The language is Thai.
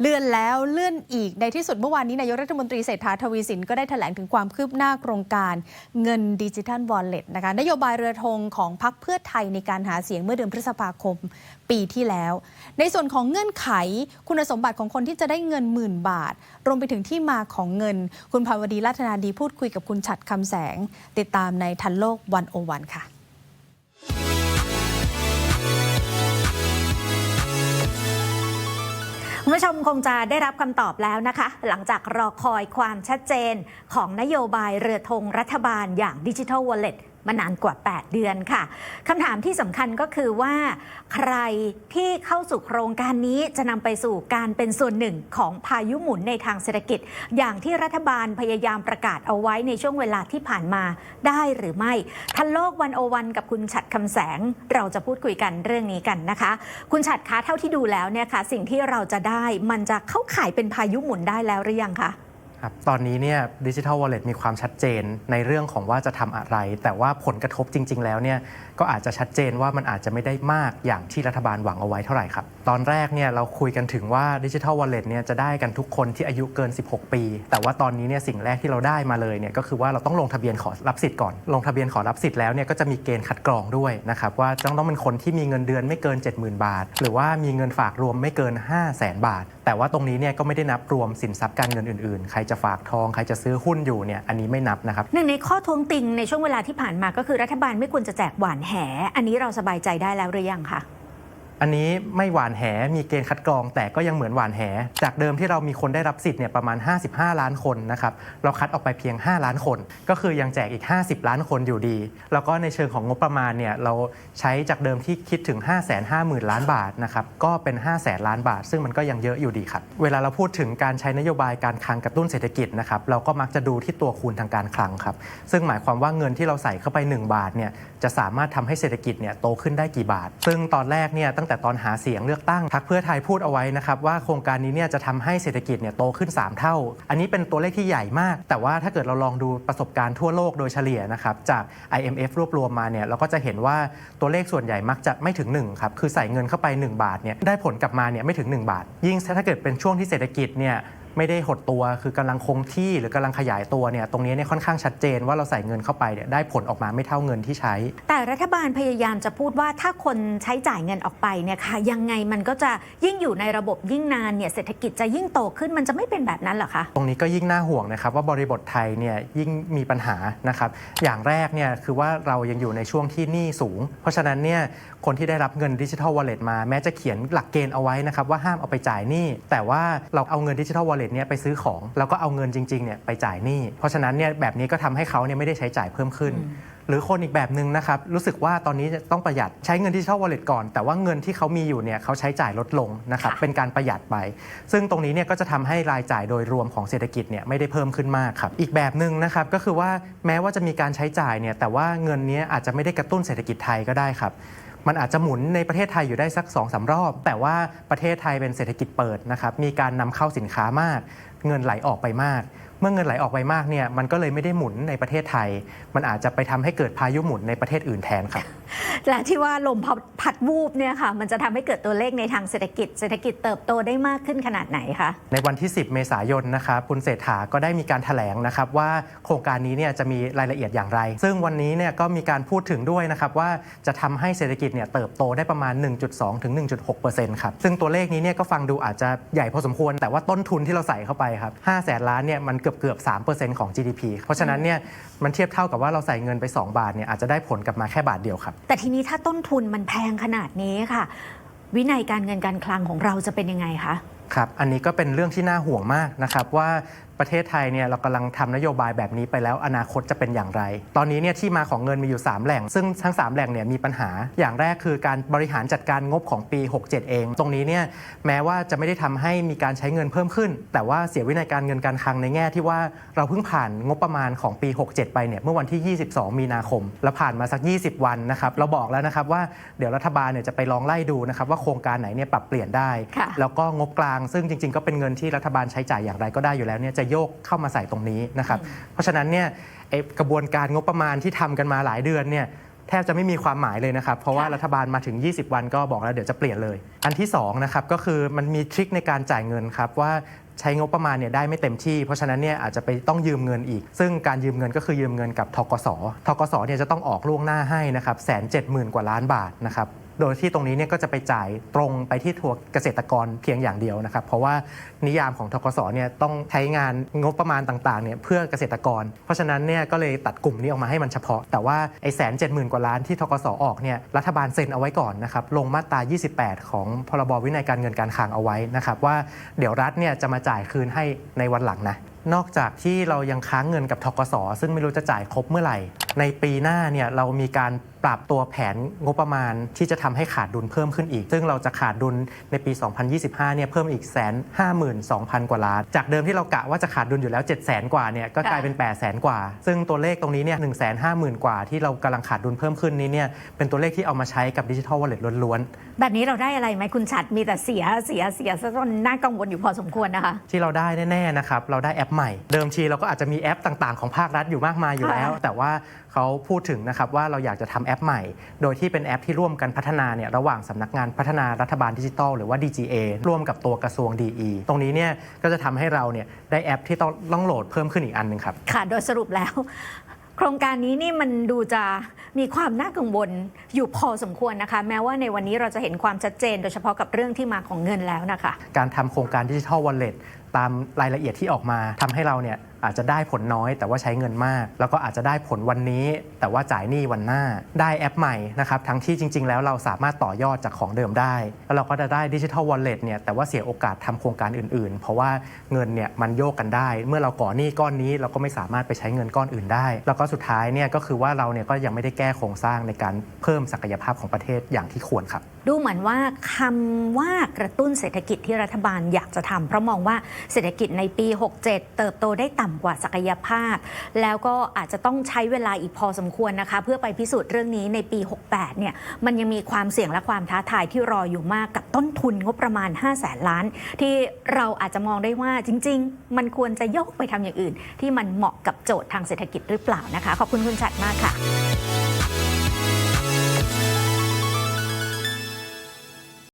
เลื่อนแล้วเลื่อนอีกในที่สุดเมื่อวานนี้นายกรัฐมนตรีเศรษฐาทวีสินก็ได้แถลงถึงความคืบหน้าโครงการเงินดิจิทัลวอลเล็ตนะคะนโยบายเรือธงของพรรคเพื่อไทยในการหาเสียงเมื่อเดือนพฤษภาคมปีที่แล้ว ในส่วนของเงื่อนไขคุณสมบัติของคนที่จะได้เงินหมื่นบาท รวมไปถึงที่มาของเงิน คุณภาวดีรัตนาดีพูดคุยกับคุณฉัดคำแสง ติดตามในทันโลกวันโอวันค่ะ คุณผู้ชมคงจะได้รับคำตอบแล้วนะคะ หลังจากรอคอยความชัดเจนของนโยบายเรือธงรัฐบาลอย่างดิจิทัลวอลเล็ต มานานกว่า 8 เดือนค่ะคำถามที่สำคัญก็คือว่า ใครที่เข้าสู่โครงการนี้จะนำไปสู่การเป็นส่วนหนึ่งของพายุหมุนในทางเศรษฐกิจ อย่างที่รัฐบาลพยายามประกาศเอาไว้ในช่วงเวลาที่ผ่านมาได้หรือไม่ทันโลกวันโอวันกับคุณฉัดคำแสง เราจะพูดคุยกันเรื่องนี้กันนะคะ คุณฉัดคะเท่าที่ดูแล้วเนี่ยค่ะ สิ่งที่เราจะได้มันจะเข้าข่ายเป็นพายุหมุนได้แล้วหรือยังคะ ครับตอนนี้เนี่ยดิจิทัลวอลเล็ตมีความชัดเจนในเรื่องของว่าจะทำอะไร แต่ว่าผลกระทบจริง ๆ แล้วเนี่ยก็อาจจะชัดเจนว่ามันอาจจะไม่ได้มากอย่างที่รัฐบาลหวังเอาไว้เท่าไหร่ครับ ตอนแรกเนี่ยเราคุยกันถึงว่าดิจิทัลวอลเล็ตเนี่ยจะได้กันทุกคนที่อายุเกิน 16 ปี แต่ว่าตอนนี้เนี่ยสิ่งแรกที่เราได้มาเลยเนี่ยก็คือว่าเราต้องลงทะเบียนขอรับสิทธิ์ก่อน ลงทะเบียนขอรับสิทธิ์แล้วเนี่ยก็จะมีเกณฑ์คัดกรองด้วยนะครับว่าต้องต้องเป็นคนที่มีเงินเดือนไม่เกิน 70,000 บาท หรือว่ามีเงินฝากรวมไม่เกิน 5 0 0 0 0 0 บาท แต่ว่าตรงนี้เนี่ยก็ไม่ได้นับรวมสินทรัพย์การเงินอื่นๆใครจะฝากทอง ใครจะซื้อหุ้นอยู่เนี่ยอันนี้ไม่นับนะครับหนึ่งในข้อท้วงติงในช่วงเวลาที่ผ่านมาก็คือรัฐบาลไม่ควรจะแจกหวานแห อันนี้เราสบายใจได้แล้วหรือยังคะ อันนี้ไม่หวานแห มีเกณฑ์คัดกรอง แต่ก็ยังเหมือนหวานแห จากเดิมที่เรามีคนได้รับสิทธิ์เนี่ยประมาณ 55 ล้านคนนะครับ เราคัดออกไปเพียง 5 ล้านคน ก็คือยังแจกอีก 50 ล้านคนอยู่ดี แล้วก็ในเชิงของงบประมาณเนี่ยเราใช้จากเดิมที่คิดถึง 5 5 0 0 0 0 ล้านบาทนะครับ ก็เป็น 5 0 0แสนล้านบาท ซึ่งมันก็ยังเยอะอยู่ดีครับ เวลาเราพูดถึงการใช้นโยบายการคลังกระตุ้นเศรษฐกิจนะครับ เราก็มักจะดูที่ตัวคูณทางการคลังครับ ซึ่งหมายความว่าเงินที่เราใส่เข้าไป 1 บาทเนี่ยจะสามารถทำให้เศรษฐกิจเนี่ยโตขึ้นได้กี่บาท ซึ่งตอนแรกเนี่ยตั้งแต่ตอนหาเสียงเลือกตั้งพักเพื่อไทยพูดเอาไว้นะครับว่าโครงการนี้เนี่ยจะทำให้เศรษฐกิจเนี่ยโตขึ้น 3 เท่า อันนี้เป็นตัวเลขที่ใหญ่มาก แต่ว่าถ้าเกิดเราลองดูประสบการณ์ทั่วโลกโดยเฉลี่ยนะครับจาก IMF รวบรวมมาเนี่ยเราก็จะเห็นว่าตัวเลขส่วนใหญ่มักจะไม่ถึง1ครับคือใส่เงินเข้าไป 1 บาทเนี่ยได้ผลกลับมาเนี่ยไม่ถึง 1 บาท ยิ่งถ้าเกิดเป็นช่วงที่เศรษฐกิจเนี่ย ไม่ได้หดตัว คือกำลังคงที่หรือกำลังขยายตัวเนี่ยตรงนี้เนี่ยค่อนข้างชัดเจนว่าเราใส่เงินเข้าไปเนี่ยได้ผลออกมาไม่เท่าเงินที่ใช้ แต่รัฐบาลพยายามจะพูดว่าถ้าคนใช้จ่ายเงินออกไปเนี่ยค่ะยังไงมันก็จะยิ่งอยู่ในระบบยิ่งนานเนี่ยเศรษฐกิจจะยิ่งโตขึ้นมันจะไม่เป็นแบบนั้นเหรอคะตรงนี้ก็ยิ่งน่าห่วงนะครับว่าบริบทไทยเนี่ยยิ่งมีปัญหานะครับอย่างแรกเนี่ยคือว่าเรายังอยู่ในช่วงที่หนี้สูง เพราะฉะนั้นเนี่ยคนที่ได้รับเงินดิจิทัลวอลเล็ตมาแม้จะเขียนหลักเกณฑ์เอาไว้นะครับว่าห้ามเอาไปจ่ายหนี้แต่ว่าเราเอาเงินดิจิทัลวอลเล็ตเนี่ยไปซื้อของแล้วก็เอาเงินจริงๆเนี่ยไปจ่ายหนี้เพราะฉะนั้นเนี่ยแบบนี้ก็ทำให้เขาเนี่ยไม่ได้ใช้จ่ายเพิ่มขึ้น หรือคนอีกแบบหนึ่งนะครับรู้สึกว่าตอนนี้จะต้องประหยัดใช้เงินดิจิทัลวอลเล็ตก่อน แต่ว่าเงินที่เขามีอยู่เนี่ยเขาใช้จ่ายลดลงนะครับค่ะเป็นการประหยัดไป ซึ่งตรงนี้เนี่ยก็จะทำให้รายจ่ายโดยรวมของเศรษฐกิจเนี่ยไม่ได้เพิ่มขึ้นมากครับอีกแบบหนึ่งนะครับก็คือว่าแม้ว่าจะมีการใช้จ่ายเนี่ยแต่ว่าเงินเนี้ยอาจจะไม่ได้กระตุ้นเศรษฐกิจไทยก็ได้ครับ มันอาจจะหมุนในประเทศไทยอยู่ได้สัก2อสารอบ แต่ว่าประเทศไทยเป็นเศรษฐกิจเปิดนะครับมีการนำเข้าสินค้ามาก เงินไหลออกไปมาก เมื่อเงินไหลออกไปมากเนี่ยมันก็เลยไม่ได้หมุนในประเทศไทย มันอาจจะไปทำให้เกิดพายุหมุนในประเทศอื่นแทนครับและที่ว่าลมพัดพัดวูบเนี่ยค่ะมันจะทำให้เกิดตัวเลขในทางเศรษฐกิจ เศรษฐกิจเติบโตได้มากขึ้นขนาดไหนคะในวันที่ 10 เมษายนนะครับคุณเศรษฐาก็ได้มีการถแถลงนะครับว่าโครงการนี้เนี่ยจะมีรายละเอียดอย่างไร ซึ่งวันนี้เนี่ยก็มีการพูดถึงด้วยนะครับว่าจะทำให้เศรษฐกิจเนี่ยเติบโตได้ประมาณ 1.2 ถึง 1.6%ครับซึ่งตัวเลขนี้เนี่ยก็ฟังดูอาจจะใหญ่พอสมควร แต่ว่าต้นทุนที่เราใส่เข้าไปครับ5แสนล้านเนี่ยมันเกือบเกือบ3%ของ GDP เพราะฉะนั้นเนี่ยมันเทียบเท่ากับว่าเราใส่เงินไป 2 บาทเนี่ยอาจจะได้ผลกลับมาแค่บาทเดียวครับ แต่ทีนี้ถ้าต้นทุนมันแพงขนาดนี้ค่ะ วินัยการเงินการคลังของเราจะเป็นยังไงคะครับ อันนี้ก็เป็นเรื่องที่น่าห่วงมากนะครับว่า ประเทศไทยเนี่ยเรากำลังทำนโยบายแบบนี้ไปแล้วอนาคตจะเป็นอย่างไร ตอนนี้เนี่ยที่มาของเงินมีอยู่ 3 แหล่ง ซึ่งทั้ง 3 แหล่งเนี่ยมีปัญหา อย่างแรกคือการบริหารจัดการงบของปี 67 เอง ตรงนี้เนี่ยแม้ว่าจะไม่ได้ทำให้มีการใช้เงินเพิ่มขึ้น แต่ว่าเสียวินัยการเงินการคลังในแง่ที่ว่าเราเพิ่งผ่านงบประมาณของปี 67 ไปเนี่ยเมื่อวันที่ 22 มีนาคม แล้วผ่านมาสัก 20 วันนะครับเราบอกแล้วนะครับว่าเดี๋ยวรัฐบาลเนี่ยจะไปลองไล่ดูนะครับว่าโครงการไหนเนี่ยปรับเปลี่ยนได้ค่ะแล้วก็งบกลาง ซึ่งจริง ๆ ก็เป็นเงินที่รัฐบาลใช้จ่ายอย่างไรก็ได้อยู่แล้วเนี่ยจะโยกเข้ามาใส่ตรงนี้นะครับเพราะฉะนั้นเนี่ยไอ้กระบวนการงบประมาณที่ทำกันมาหลายเดือนเนี่ยแทบจะไม่มีความหมายเลยนะครับ เพราะว่าค่ะรัฐบาลมาถึง 20 วันก็บอกแล้วเดี๋ยวจะเปลี่ยนเลย อันที่2นะครับก็คือมันมีทริคในการจ่ายเงินครับว่าใช้งบประมาณเนี่ยได้ไม่เต็มที่ เพราะฉะนั้นเนี่ยอาจจะไปต้องยืมเงินอีก ซึ่งการยืมเงินก็คือยืมเงินกับทกสทกสเนี่ยจะต้องออกล่วงหน้าให้นะครับแสนเจ็ดหมื่นกว่าล้านบาทนะครับ โดยที่ตรงนี้เนี่ยก็จะไปจ่ายตรงไปที่ทัวเกษตรกรเพียงอย่างเดียวนะครับ เพราะว่านิยามของทกสเนี่ยต้องใช้งานงบประมาณต่างๆเนี่ยเพื่อเกษตรกร เพราะฉะนั้นเนี่ยก็เลยตัดกลุ่มนี้ออกมาให้มันเฉพาะ แต่ว่าไอ้แสนเจ็ดหมื่นกว่าล้านที่ทกสออกเนี่ยรัฐบาลเซ็นเอาไว้ก่อนนะครับลงมาตรา 28 ของพรบวินัยการเงินการคลังเอาไว้นะครับว่าเดี๋ยวรัฐเนี่ยจะมาจ่ายคืนให้ในวันหลังนะนอกจากที่เรายังค้างเงินกับทกสซึ่งไม่รู้จะจ่ายครบเมื่อไหร่ ในปีหน้าเนี่ยเรามีการปรับตัวแผนงบประมาณที่จะทำให้ขาดดุลเพิ่มขึ้นอีก ซึ่งเราจะขาดดุลในปี 2025 เนี่ยเพิ่มอีกแสนห้าหมื่นสองพันกว่าล้าน จากเดิมที่เรากะว่าจะขาดดุลอยู่แล้ว 7 0 0แสนกว่าเนี่ยก็กลายเป็น 8 0 0แสนกว่า ซึ่งตัวเลขตรงนี้เนี่ยหนึ่งแสนห้าหมื่นกว่าที่เรากำลังขาดดุลเพิ่มขึ้นนี้เนี่ยเป็นตัวเลขที่เอามาใช้กับดิจิทัลวอลเล็ตล้วนๆ แบบนี้เราได้อะไรไหมคุณชัดมีแต่เสียเสียเสียซะจนน่ากังวลอยู่พอสมควรนะคะ ที่เราได้แน่ๆนะครับเราได้แอปใหม่ เดิมทีเราก็อาจจะมีแอปต่างๆ ของภาครัฐอยู่มากมายอยู่แล้วค่ะแต่ว่าเขาพูดถึงนะครับว่าเราอยากจะทำแอปใหม่ โดยที่เป็นแอปที่ร่วมกันพัฒนาเนี่ยระหว่างสำนักงานพัฒนารัฐบาลดิจิทัลหรือว่า DGA ร่วมกับตัวกระทรวง DE ตรงนี้เนี่ยก็จะทำให้เราเนี่ยได้แอปที่ต้องต้องโหลดเพิ่มขึ้นอีกอันหนึ่งครับ ค่ะ โดยสรุปแล้ว โครงการนี้นี่มันดูจะ มีความน่ากังวลอยู่พอสมควรนะคะ แม้ว่าในวันนี้เราจะเห็นความชัดเจน โดยเฉพาะกับเรื่องที่มาของเงินแล้วนะคะ การทำโครงการดิจิทัลวอลเล็ตตามรายละเอียดที่ออกมาทำให้เราเนี่ยอาจจะได้ผลน้อยแต่ว่าใช้เงินมาก แล้วก็อาจจะได้ผลวันนี้ แต่ว่าจ่ายหนี้วันหน้า ได้แอปใหม่นะครับทั้งที่จริง ๆ แล้วเราสามารถต่อยอดจากของเดิมได้ แล้วเราก็จะได้ดิจิทัลวอลเล็ตเนี่ยแต่ว่าเสียโอกาสทำโครงการอื่น ๆ เพราะว่าเงินเนี่ยมันโยกกันได้ เมื่อเราก่อหนี้ก้อนนี้เราก็ไม่สามารถไปใช้เงินก้อนอื่นได้ แล้วก็สุดท้ายเนี่ยก็คือว่าเราเนี่ยก็ยังไม่ได้แก้โครงสร้างในการเพิ่มศักยภาพของประเทศอย่างที่ควรครับ ดูเหมือนว่าคำว่ากระตุ้นเศรษฐกิจที่รัฐบาลอยากจะทำเพราะมองว่าเศรษฐกิจในปี 67 เติบโตได้ต่ำกว่าศักยภาพ แล้วก็อาจจะต้องใช้เวลาอีกพอสมควรนะคะ เพื่อไปพิสูจน์เรื่องนี้ในปี 68 เนี่ยมันยังมีความเสี่ยงและความท้าทายที่รออยู่มากกับต้นทุนงบประมาณ 5 0 0แสนล้าน ที่เราอาจจะมองได้ว่าจริง ๆ มันควรจะยกไปทำอย่างอื่น ที่มันเหมาะกับโจทย์ทางเศรษฐกิจหรือเปล่านะคะ ขอบคุณคุณชัดมากค่ะ